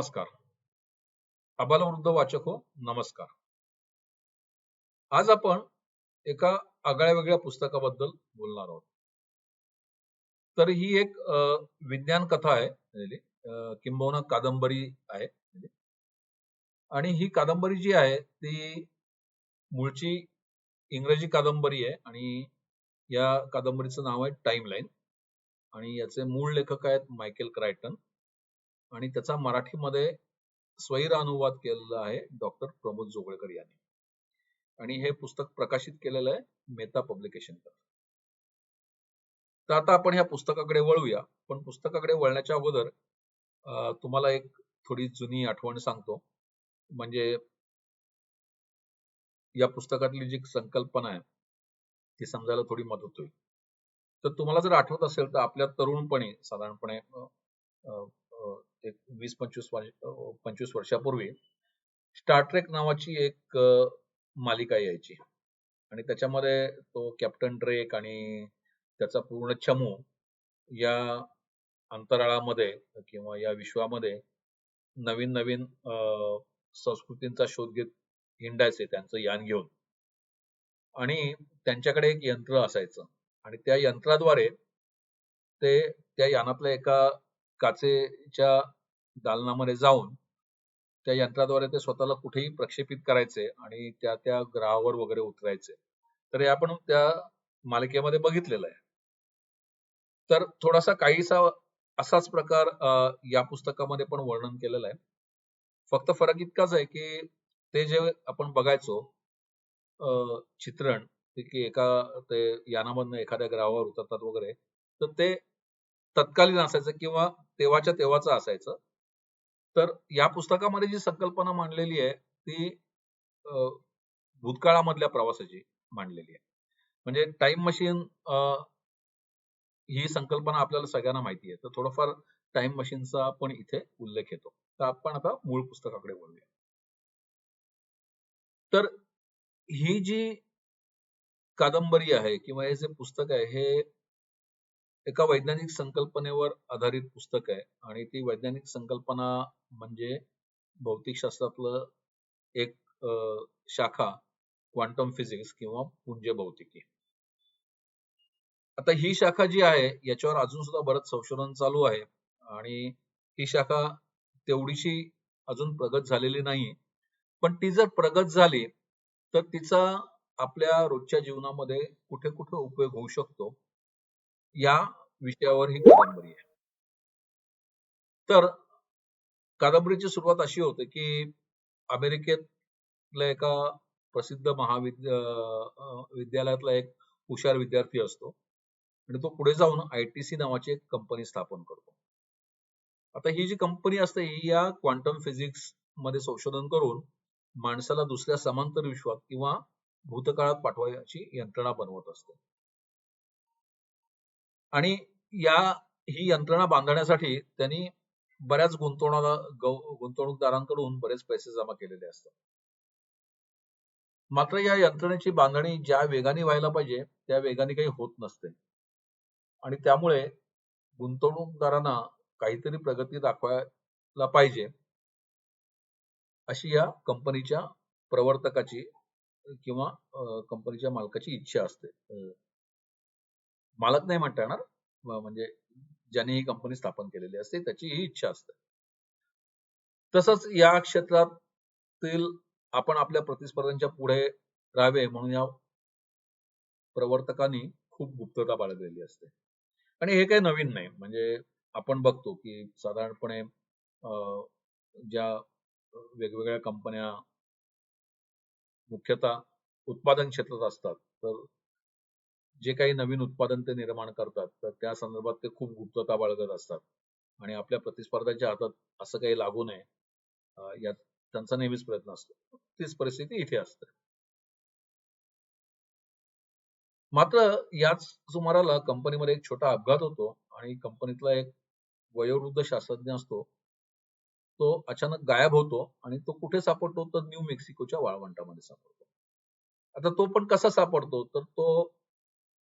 नमस्कार. अबालवृद्ध वाचक हो नमस्कार. आज आपण एका आगळ्या वेगळ्या पुस्तकाबद्दल बोलणार आहोत. तर ही एक विज्ञान कथा आहे किंबहुना कादंबरी आहे आणि ही कादंबरी जी आहे ती मूळची इंग्रजी कादंबरी आहे आणि या कादंबरीचं नाव आहे टाइमलाईन आणि याचे मूळ लेखक आहेत मायकेल क्रायटन. आणि त्याचा मराठीमध्ये स्वैर अनुवाद केलेला आहे डॉक्टर प्रमोद जोगळेकर यांनी. आणि हे पुस्तक प्रकाशित केलेलं आहे मेहता पब्लिकेशन तर आता आपण ह्या पुस्तकाकडे वळूया. पण पुस्तकाकडे वळण्याच्या अगोदर तुम्हाला एक थोडी जुनी आठवण सांगतो. म्हणजे या पुस्तकातली जी संकल्पना आहे ती समजायला थोडी मदत होईल. तर तुम्हाला जर आठवत असेल तर आपल्या तरुणपणी साधारणपणे अं, अं, एक वीस पंचवीस पंचवीस वर्षापूर्वी स्टार ट्रेक नावाची एक मालिका यायची. आणि त्याच्यामध्ये तो कॅप्टन ड्रेक आणि त्याचा पूर्ण चमू या अंतराळामध्ये किंवा या विश्वामध्ये नवीन नवीन संस्कृतींचा शोध घेत हिंडायचे त्यांचं यान घेऊन. आणि त्यांच्याकडे एक यंत्र असायचं. आणि त्या यंत्राद्वारे ते त्या यानातल्या एका काचेच्या दालनामध्ये जाऊन त्या यंत्राद्वारे ते स्वतःला कुठेही प्रक्षेपित करायचे आणि त्या त्या ग्रहावर वगैरे उतरायचे. तर हे आपण त्या मालिकेमध्ये बघितलेलं आहे. तर थोडासा काहीसा असाच प्रकार या पुस्तकामध्ये पण वर्णन केलेलं आहे. फक्त फरक इतकाच आहे की ते जे आपण बघायचो अं, चित्रण की एका ते यानामधनं एखाद्या ग्रहावर उतरतात वगैरे तर ते तत्कालीन असायचं किंवा तेव्हाच्या तेव्हाचं असायचं. तर या पुस्तकामध्ये जी संकल्पना मांडलेली आहे ती अं, भूतकाळामधल्या प्रवासाची मांडलेली आहे. म्हणजे टाइम मशीन ही संकल्पना आपल्याला सगळ्यांना माहिती आहे. तर थोडंफार टाइम मशीनचा पण इथे उल्लेख येतो. तर आपण आता मूळ पुस्तकाकडे वळूया. तर ही जी कादंबरी आहे किंवा हे जे पुस्तक आहे हे एका वैज्ञानिक संकल्पनेवर आधारित पुस्तक आहे आणि ती वैज्ञानिक संकल्पना म्हणजे भौतिकशास्त्रातलं एक शाखा क्वांटम फिजिक्स किंवा पुंज भौतिकी. आता ही शाखा जी आहे याच्यावर अजून सुद्धा बरंच संशोधन चालू आहे आणि ही शाखा तेवढीशी अजून प्रगत झालेली नाही. पण ती जर प्रगत झाली तर तिचा आपल्या रोजच्या जीवनामध्ये कुठे कुठे उपयोग होऊ शकतो? या विषयावर ही कादंबरी आहे. तर कादंबरीची सुरुवात अशी होते की अमेरिकेतल्या एका प्रसिद्ध महाविद्या विद्यालयातला एक हुशार विद्यार्थी असतो आणि तो पुढे जाऊन आयटीसी नावाची एक कंपनी स्थापन करतो. आता ही जी कंपनी असते ही या क्वांटम फिजिक्समध्ये संशोधन करून माणसाला दुसऱ्या समांतर विश्वात किंवा भूतकाळात पाठवायची यंत्रणा बनवत असते. आणि या ही यंत्रणा बांधण्यासाठी त्यांनी बऱ्याच गुंतवणा गुंतवणूकदारांकडून बरेच पैसे जमा केलेले असतात. मात्र या यंत्रणेची बांधणी ज्या वेगाने व्हायला पाहिजे त्या वेगाने काही होत नसते. आणि त्यामुळे गुंतवणूकदारांना काहीतरी प्रगती दाखवायला पाहिजे अशी या कंपनीच्या प्रवर्तकाची किंवा कंपनीच्या मालकाची इच्छा असते. मालक नाही म्हणता येणार म्हणजे ज्याने ही कंपनी स्थापन केलेली असते त्याची ही इच्छा असते. तसंच या क्षेत्रातील आपण आपल्या प्रतिस्पर्ध्यांच्या पुढे राहावे म्हणून या प्रवर्तकांनी खूप गुप्तता बाळगलेली असते. आणि हे काही नवीन नाही. म्हणजे आपण बघतो की साधारणपणे अं, ज्या वेगवेगळ्या कंपन्या मुख्यतः उत्पादन क्षेत्रात असतात तर जे काही नवीन उत्पादन ते निर्माण करतात तर त्या संदर्भात ते खूप गुप्तता बाळगत असतात. आणि आपल्या प्रतिस्पर्ध्याच्या हातात असं काही लागू नये यात त्यांचा नेहमीच प्रयत्न असतो. तीच परिस्थिती इथे असते. मात्र याच सुमाराला कंपनीमध्ये एक छोटा अपघात होतो आणि कंपनीतला एक वयोवृद्ध शास्त्रज्ञ असतो. तो अचानक गायब होतो आणि तो कुठे सापडतो तर न्यू मेक्सिकोच्या वाळवंटामध्ये सापडतो. आता तो पण कसा सापडतो? तर तो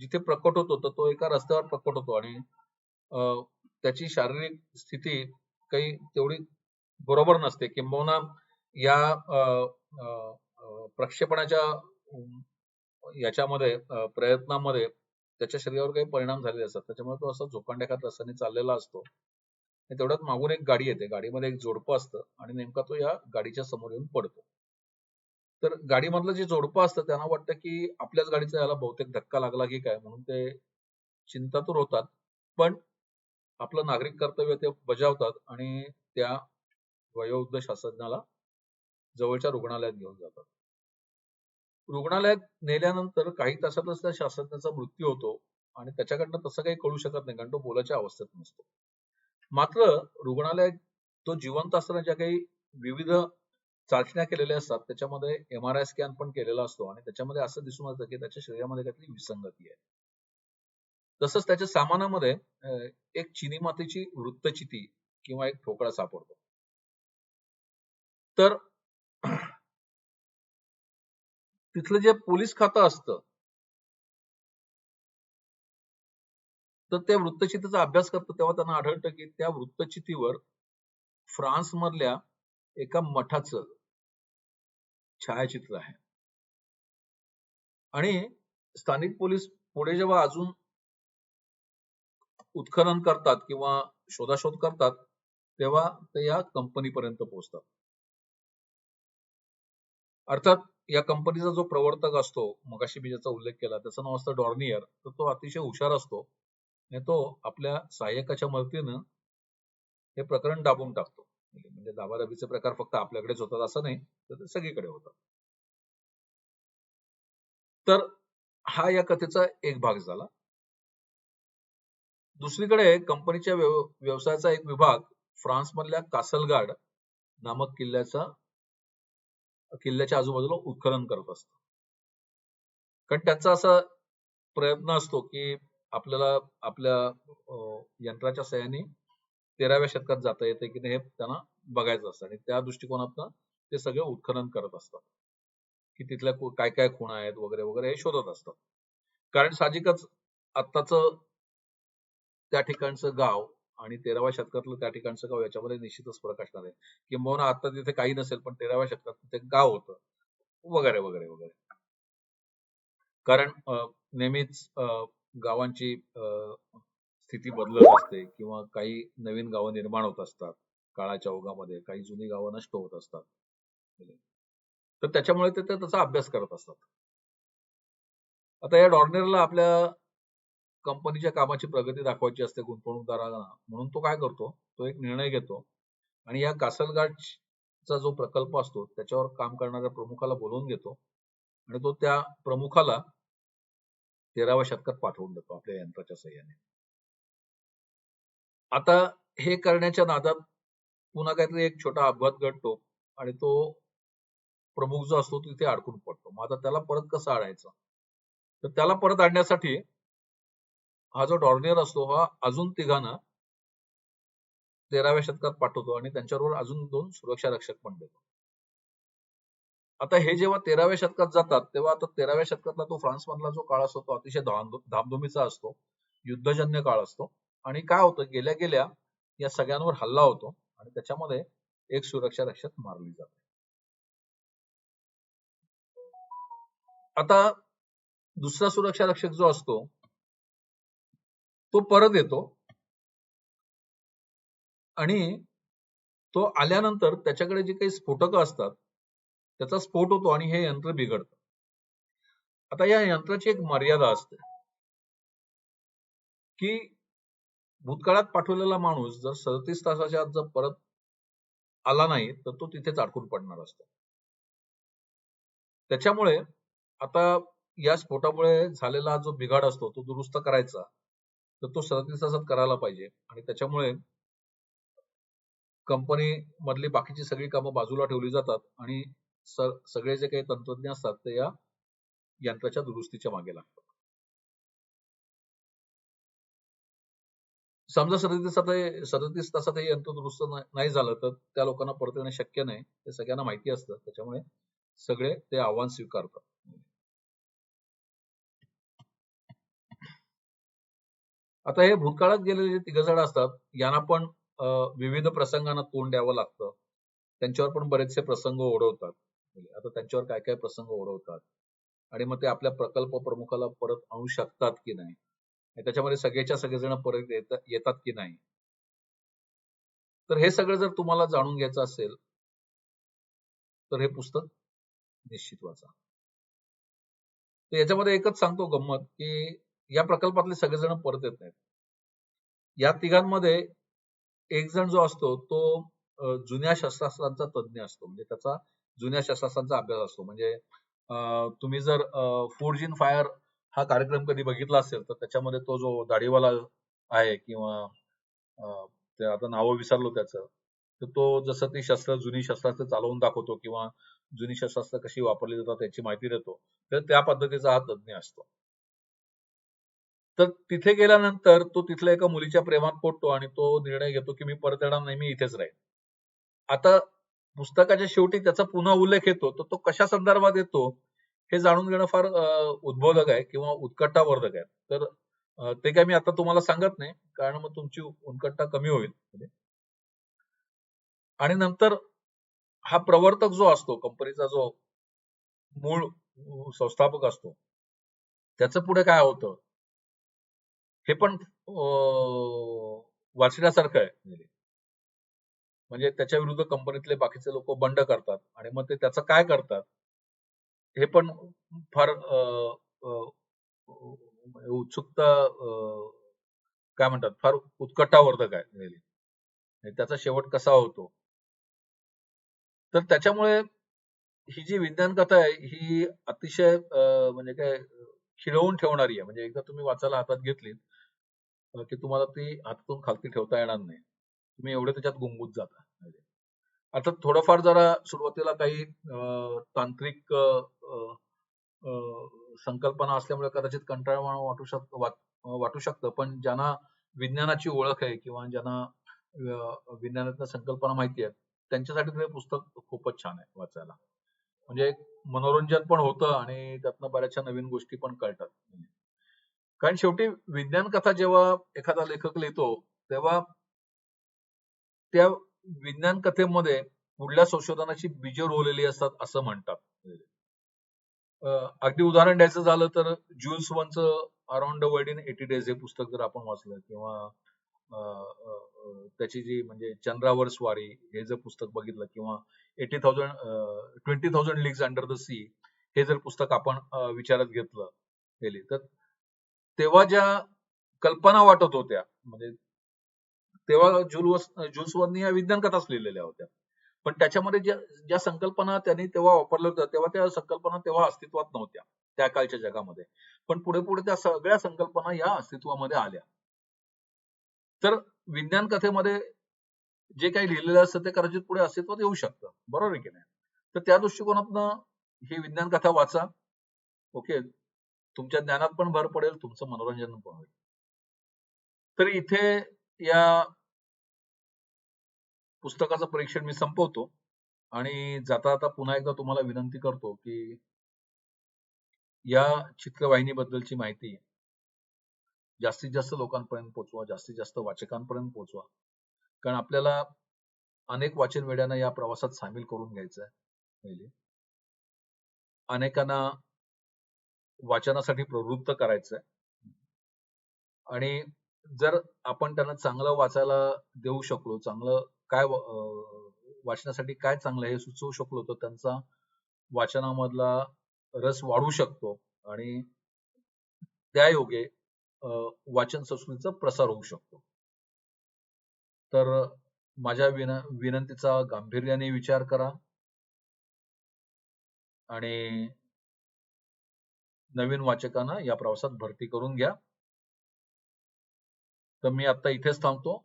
जिथे प्रकट होतो तर तो एका रस्त्यावर प्रकट होतो. आणि अं, त्याची शारीरिक स्थिती काही तेवढी बरोबर नसते किंबहुना या अ, प्रक्षेपणाच्या याच्यामध्ये प्रयत्नामध्ये त्याच्या शरीरावर काही परिणाम झालेले असतात. त्याच्यामुळे तो असा झोकांड्याखात रस्त्याने चाललेला असतो. तेवढ्यात मागून एक गाडी येते. गाडीमध्ये एक जोडपं असतं. आणि नेमका तो या गाडीच्या समोर येऊन पडतो. तर गाडीमधलं जे जोडपं असतं त्यांना वाटतं की आपल्याच गाडीचा याला बहुतेक धक्का लागला की काय? म्हणून ते चिंतातूर होतात. पण आपलं नागरिक कर्तव्य ते बजावतात आणि त्या वयोवृद्ध शास्त्रज्ञाला जवळच्या रुग्णालयात घेऊन जातात. रुग्णालयात नेल्यानंतर काही तासातच त्या शास्त्रज्ञाचा मृत्यू होतो आणि त्याच्याकडनं तसं काही कळू शकत नाही कारण तो बोलाच्या अवस्थेत नसतो. मात्र रुग्णालयात तो जिवंत असताना ज्या काही विविध चाचण्या केलेल्या असतात त्याच्यामध्ये एम आर आय स्कॅन पण केलेला असतो आणि त्याच्यामध्ये असं दिसून येतं की त्याच्या शरीरामध्ये काहीतरी विसंगती आहे. तसंच त्याच्या सामानामध्ये एक चिनी मातीची वृत्तचिती किंवा एक ठोकळा सापडतो. तर तिथलं जे पोलीस खातं असतं तर त्या वृत्तचितीचा अभ्यास करतो तेव्हा त्यांना आढळतं की त्या वृत्तचितीवर फ्रान्समधल्या एका मठाचं छायाचित्र आहे. आणि स्थानिक पोलीस पुढे जेव्हा अजून उत्खनन करतात किंवा शोधाशोध करतात तेव्हा ते या कंपनीपर्यंत पोहोचतात. अर्थात या कंपनीचा जो प्रवर्तक असतो मगाशी मी ज्याचा उल्लेख केला त्याचं नाव असतं डॉर्नियर तर तो अतिशय हुशार असतो आणि तो आपल्या सहाय्यकाच्या मदतीनं हे प्रकरण दाबून टाकतो. म्हणजे दाबादाबीचे प्रकार फक्त आपल्याकडेच होतात असं नाही तर ते सगळीकडे होतात. तर हा या कथेचा एक भाग झाला. दुसरीकडे कंपनीच्या व्यवसायाचा एक विभाग फ्रान्स मधल्या कासलगाड नामक किल्ल्याचा किल्ल्याच्या आजूबाजूला उत्खनन करत असतो. कारण त्यांचा असा प्रयत्न असतो की आपल्याला आपल्या यंत्राच्या सहाय्याने तेराव्या शतकात जाता येते की नाही हे त्यांना बघायचं असतं. आणि त्या दृष्टिकोनातनं ते सगळं उत्खनन करत असतात. की तिथल्या काय काय खुणा आहेत वगैरे वगैरे हे शोधत असतात. कारण साहजिकच आत्ताच त्या ठिकाणचं गाव आणि तेराव्या शतकातलं त्या ठिकाणचं गाव याच्यामध्ये निश्चितच फरक असणार आहे किंबहुना आता तिथे काही नसेल पण तेराव्या शतकात तिथे गाव होतं. वगैरे वगैरे वगैरे. कारण नेहमीच अं, गावांची अं, स्थिती बदलत असते किंवा काही नवीन गावं निर्माण होत असतात काळाच्या ओघामध्ये काही जुनी गावं नष्ट होत असतात. तर त्याच्यामुळे ते त्याचा अभ्यास करत असतात. आता या डॉर्नेरला आपल्या कंपनीच्या कामाची प्रगती दाखवायची असते गुंतवणूकदारांना. म्हणून तो काय करतो? तो एक निर्णय घेतो आणि या कासलगाडचा जो प्रकल्प असतो त्याच्यावर काम करणाऱ्या प्रमुखाला बोलवून घेतो आणि तो त्या प्रमुखाला तेराव्या शतकात पाठवून देतो आपल्या यंत्राच्या सहाय्याने आता हे करण्याच्या नादात पुन्हा काहीतरी एक छोटा अपघात घडतो आणि तो प्रमुख जो असतो तिथे अडकून पडतो. मग आता त्याला परत कसं आणायचं? तर त्याला परत आणण्यासाठी हा जो डॉर्नियर असतो हा अजून तिघांना तेराव्या शतकात पाठवतो आणि त्यांच्याबरोबर अजून दोन सुरक्षा रक्षक पण देतो. आता हे जेव्हा तेराव्या शतकात जातात तेव्हा आता तेराव्या शतकातला तो फ्रान्स मधला जो काळ असतो तो अतिशय धाम- धामधुमीचा असतो. युद्धजन्य काळ असतो. आणि काय होतं गेल्या गेल्या या सगळ्यांवर हल्ला होतो आणि त्याच्यामध्ये एक सुरक्षा रक्षक मारली जाते. आता दुसरा सुरक्षा रक्षक जो असतो तो परत येतो आणि तो आल्यानंतर त्याच्याकडे जे काही स्फोटक असतात त्याचा स्फोट होतो आणि हे यंत्र बिघडतं. आता या यंत्राची एक मर्यादा असते की भूतकाळात पाठवलेला माणूस जर सदतीस तासाच्या आत जर परत आला नाही तर तो तिथेच अडकून पडणार असतो. त्याच्यामुळे आता या स्फोटामुळे झालेला जो बिघाड असतो तो दुरुस्त करायचा तर तो सदतीस तासात करायला पाहिजे. आणि त्याच्यामुळे कंपनी मधली बाकीची सगळी कामं बाजूला ठेवली जातात आणि सगळे जे काही तंत्रज्ञ असतात ते या यंत्राच्या दुरुस्तीच्या मागे लागतात. समजा सदतीस सदतीस तासात हे यंत्र दुरुस्त नाही- झालं तर त्या लोकांना परत येणं शक्य नाही. हे सगळ्यांना माहिती असतं. त्याच्यामुळे सगळे ते आव्हान स्वीकारतात. आता हे भूतकाळात गेलेले जे तिघ जण असतात यांना पण अं, विविध प्रसंगांना तोंड द्यावं लागतं. त्यांच्यावर पण बरेचसे प्रसंग ओढवतात. आता त्यांच्यावर काय काय प्रसंग ओढवतात? आणि मग ते आपल्या प्रकल्प प्रमुखाला परत आणू शकतात की नाही? त्याच्यामध्ये सगळेच्या सगळेजण परत येतात येतात की नाही? तर हे सगळं जर तुम्हाला जाणून घ्यायचं असेल तर हे पुस्तक निश्चित वाचा. तर याच्यामध्ये एकच सांगतो गंमत की या प्रकल्पातले सगळेजण परत येत नाहीत. या तिघांमध्ये एक जण जो असतो तो जुन्या शस्त्रास्त्रांचा तज्ज्ञ असतो. म्हणजे त्याचा जुन्या शस्त्रास्त्रांचा अभ्यास असतो. म्हणजे अं, तुम्ही जर फोर्ज इन फायर हा कार्यक्रम कधी बघितला असेल तर त्याच्यामध्ये तो जो दाढीवाला आहे किंवा ते आता नावं विसरलो त्याचं तर तो जसं ती शस्त्र जुनी शस्त्रास्त्र चालवून दाखवतो किंवा जुनी शस्त्रास्त्र कशी वापरली जातात याची माहिती देतो तर त्या पद्धतीचा हा तज्ज्ञ असतो. तर तिथे गेल्यानंतर तो तिथल्या एका मुलीच्या प्रेमात पोटतो आणि तो निर्णय घेतो की मी परत येणार नाही मी इथेच राहील आता पुस्तकाच्या शेवटी त्याचा पुन्हा उल्लेख येतो तर तो कशा संदर्भात येतो? हे जाणून घेणं फार उद्बोधक आहे किंवा उत्कटावर्धक आहे. तर ते काय मी आता तुम्हाला सांगत नाही कारण मग तुमची उत्कट्टा कमी होईल आणि नंतर हा प्रवर्तक जो असतो कंपनीचा जो मूळ संस्थापक असतो त्याचं पुढे काय होतं? हे पण वाचण्यासारखं आहे म्हणजे. म्हणजे त्याच्या विरुद्ध कंपनीतले बाकीचे लोक बंड करतात आणि मग ते त्याचं काय करतात? हे पण फार उत्सुकता अं, काय म्हणतात? फार उत्कटावर्धक आहे त्याचा शेवट कसा होतो? तर त्याच्यामुळे ही जी विज्ञान कथा आहे ही अतिशय म्हणजे काय खिळवून ठेवणारी आहे. म्हणजे एकदा तुम्ही वाचायला हातात घेतली की तुम्हाला ती हातातून खालती ठेवता येणार नाही. तुम्ही एवढे त्याच्यात गुंगूत जाता. आता थोडंफार जरा सुरुवातीला काही अं, तांत्रिक अं, संकल्पना असल्यामुळे कदाचित कंटाळवाण वाटू शक वाट- वाटू शकतं. पण ज्यांना विज्ञानाची ओळख आहे किंवा ज्यांना विज्ञानातल्या संकल्पना माहिती आहेत त्यांच्यासाठी ते हे पुस्तक खूपच छान आहे वाचायला. म्हणजे एक मनोरंजन पण होतं आणि त्यातनं बऱ्याचशा नवीन गोष्टी पण कळतात. कारण शेवटी विज्ञान कथा जेव्हा एखादा लेखक लिहितो तेव्हा त्या विज्ञान कथेमध्ये पुढल्या संशोधनाची बीज रोवलेली असतात असं म्हणतात. अगदी उदाहरण द्यायचं झालं तर Jules वनचं around the world in eighty days हे पुस्तक जर आपण वाचलं किंवा अं, त्याची जी म्हणजे चंद्रावर स्वारी हे जर पुस्तक बघितलं किंवा eighty thousand twenty thousand leagues under the sea हे जर पुस्तक आपण विचारात घेतलं गेली तर तेव्हा ज्या कल्पना वाटत होत्या म्हणजे तेव्हा जुल्स जुल्स या विज्ञान कथाच लिहिलेल्या होत्या. पण त्याच्यामध्ये ज्या ज्या संकल्पना त्यांनी तेव्हा वापरल्या होत्या तेव्हा त्या संकल्पना तेव्हा अस्तित्वात नव्हत्या त्या काळच्या जगामध्ये. पण पुढे पुढे त्या सगळ्या संकल्पना या अस्तित्वामध्ये आल्या. तर विज्ञान कथेमध्ये जे काही लिहिलेलं असतं ते कदाचित पुढे अस्तित्वात येऊ शकतं. बरोबर आहे की नाही? तर त्या दृष्टिकोनातनं ही विज्ञान कथा वाचा. ओके? तुमच्या ज्ञानात पण भर पडेल तुमचं मनोरंजन पण होईल. तर इथे या पुस्तकाचं परीक्षण मी संपवतो. आणि जाता जाता पुन्हा एकदा तुम्हाला विनंती करतो की या चित्रवाहिनीबद्दलची माहिती जास्तीत जास्त लोकांपर्यंत पोहोचवा जास्तीत जास्त वाचकांपर्यंत पोहोचवा कारण आपल्याला अनेक वाचन वेड्यांना या प्रवासात सामील करून घ्यायचं आहे अनेकांना वाचनासाठी प्रवृत्त करायचं आहे आणि जर आपण त्यांना चांगलं वाचायला देऊ शकलो चांगलं काय अं, वाचण्यासाठी काय चांगलं हे सुचवू शकलो तर त्यांचा वाचनामधला रस वाढू शकतो आणि त्या योगे वाचन संस्कृतीचा प्रसार होऊ शकतो. तर माझ्या विन विनंतीचा गांभीर्याने विचार करा आणि नवीन वाचकांना या प्रवासात भरती करून घ्या. तर मी आता इथेच थांबतो.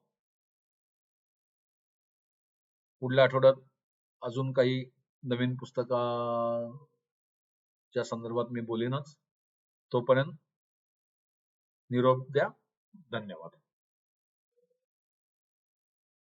पुढल्या आठवड्यात अजून काही नवीन पुस्तकाच्या संदर्भात मी बोलीनच. तोपर्यंत निरोप द्या. धन्यवाद.